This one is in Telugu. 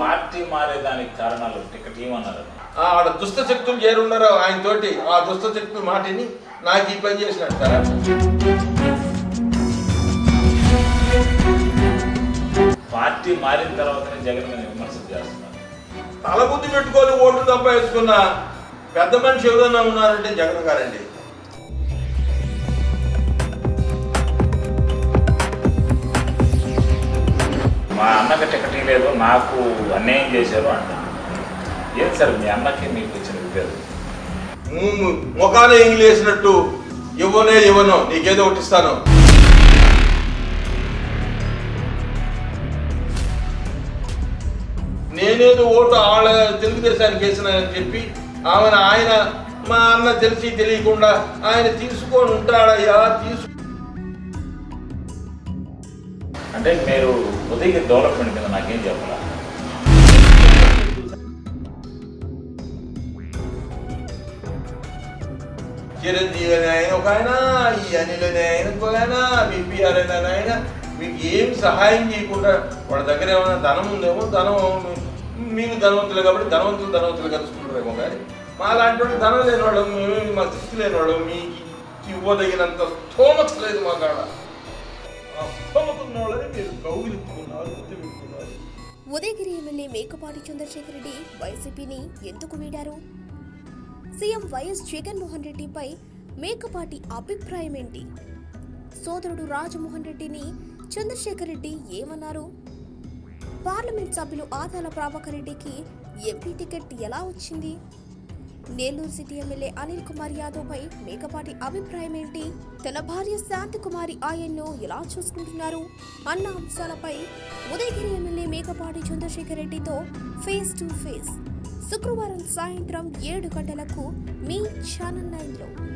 పార్టీ మారేదానికి కారణాలు టికెట్ ఏమన్నారు ఆడ దుష్ట శక్తులు చేరున్నారు ఆయన తోటి ఆ దుష్ట శక్తుల మాటిని నాకు ఈ పని చేసినట్టు పార్టీ మారిన తర్వాతనే జగన్ మీద విమర్శలు చేస్తున్నారు. తలబుద్ధి పెట్టుకొని ఓట్లు సంపాదించుకున్న పెద్ద మనిషి ఎవరైనా ఉన్నారంటే జగన్ గారండి. మా టికెట్ లేదు నాకు అన్యాయం చేశారు అంటారు ఏం సార్ మీ అన్నకి మీకు వచ్చిన విభేదం ముఖాన ఇంగ్లేసినట్టు ఇవ్వనే ఇవ్వను నీకేదో ఒకటి ఇస్తాను. నేనేదో ఓటు ఆవిడ తెలుగుదేశానికి వేసినానని చెప్పి ఆమెను ఆయన మా అన్న తెలిసి తెలియకుండా ఆయన తీసుకొని ఉంటాడయ్యా తీసు అంటే మీరు ఉదయగిరి డెవలప్మెంట్ కింద నాకేం చెప్పాలా? చిరంజీవి అని ఆయన ఒక ఆయన ఈ అనిల్ అని ఆయన ఇంకొక ఆయన బీపీఆర్ అని ఆయన మీకు ఏం సహాయం చేయకుండా వాళ్ళ దగ్గర ఏమైనా ధనం ఉందేమో ధనం మీరు ధనవంతులు కాబట్టి ధనవంతులు ధనవంతులు కలుసుకుంటారేమో కానీ మా లాంటి వాళ్ళు ధనం లేని వాళ్ళు మేము మా స్థితి లేని వాళ్ళు మీకు ఇవ్వదగినంత స్థోమత లేదు మా కాడ. వాళ్ళని మీరు కౌగిలించుకున్నారు గుర్తుపెట్టుకున్నారు ఉదయగిరి ఎమ్మెల్యే మేకపాటి చంద్రశేఖర్ రెడ్డి వైసీపీని ఎందుకు వీడారు సీఎం వైఎస్ జగన్మోహన్ రెడ్డిపై మేకపాటి అభిప్రాయం ఏంటి సోదరుడు రాజమోహన్ రెడ్డిని చంద్రశేఖర్ రెడ్డి ఏమన్నారు? పార్లమెంట్ సభ్యులు ఆదాల ప్రభాకర్ రెడ్డికి ఎంపీ టికెట్ ఎలా వచ్చింది? నెల్లూరు సిటీ ఎమ్మెల్యే అనిల్ కుమార్ యాదవ్ పై మేకపాటి అభిప్రాయం ఏంటి? తన భార్య శాంతి కుమారి ఆయన్ను ఎలా చూసుకుంటున్నారు? అన్న అంశాలపై ఉదయగిరి ఎమ్మెల్యే మేకపాటి చంద్రశేఖర్ రెడ్డితో ఫేస్ టు ఫేస్ శుక్రవారం సాయంత్రం ఏడు గంటలకు మీ ఛానల్ నైన్లో.